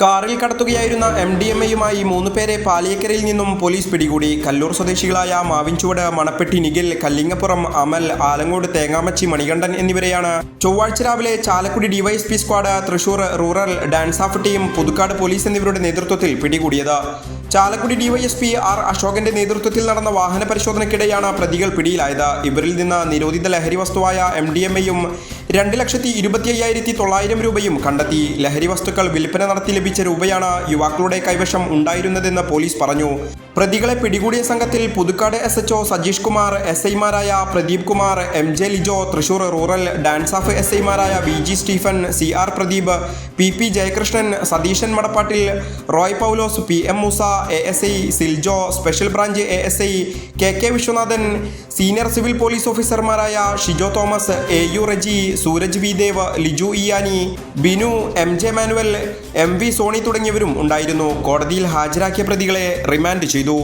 കാറിൽ കടത്തുകയായിരുന്ന M D M എയുമായി മൂന്ന് പേരെ പാലിയക്കരയിൽ നിന്നും പോലീസ് പിടികൂടി. കല്ലൂർ സ്വദേശികളായ മാവിൻചുവട് മണപ്പെട്ടി നിഖിൽ കല്ലിങ്ങപ്പുറം അമൽ ആലങ്ങോട് തേങ്ങാമച്ചി മണികണ്ഠൻ എന്നിവരെയാണ്. ചൊവ്വാഴ്ച രാവിലെ Chalakudy DYSP squad Thrissur rural DANSAF team Puthukkad police എന്നിവരുടെ നേതൃത്വത്തിൽ പിടികൂടിയത്. ചാലക്കുടി ഡിവൈഎസ്പി ആർ അശോകന്റെ നേതൃത്വത്തിൽ നടന്ന വാഹന പരിശോധനയ്ക്കിടെയാണ് പ്രതികൾ പിടിയിലായത്. ഇവരിൽ നിന്ന് നിരോധിത ലഹരി വസ്തുവായ എം ഡി എം എയും രണ്ട് ലക്ഷത്തി ഇരുപത്തി അയ്യായിരത്തി തൊള്ളായിരം രൂപയും കണ്ടെത്തി ലഹരി വസ്തുക്കൾ വിൽപ്പന നടത്തി ലഭിച്ച രൂപയാണ് യുവാക്കളുടെ കൈവശം ഉണ്ടായിരുന്നതെന്ന് പോലീസ് പറഞ്ഞു. പ്രതികളെ പിടികൂടിയ സംഘത്തിൽ Puthukkad S HO Sajeesh Kumar S ഐമാരായ Pradeep Kumar M J Lijo Thrissur rural DANSAF S ഐമാരായ V G Stephen C R Pradeep P P Jayakrishnan Satheesan Madappattil Roy Paulose P M Moosa A S I Siljo special branch A S I K K Viswanathan senior civil police ഓഫീസർമാരായ Shijo Thomas A U Reji Sooraj V Dev Liju Iyani Binu M J Manuel M V Sony തുടങ്ങിയവരും ഉണ്ടായിരുന്നു. കോടതിയിൽ ഹാജരാക്കിയ പ്രതികളെ remand ചെയ്തു.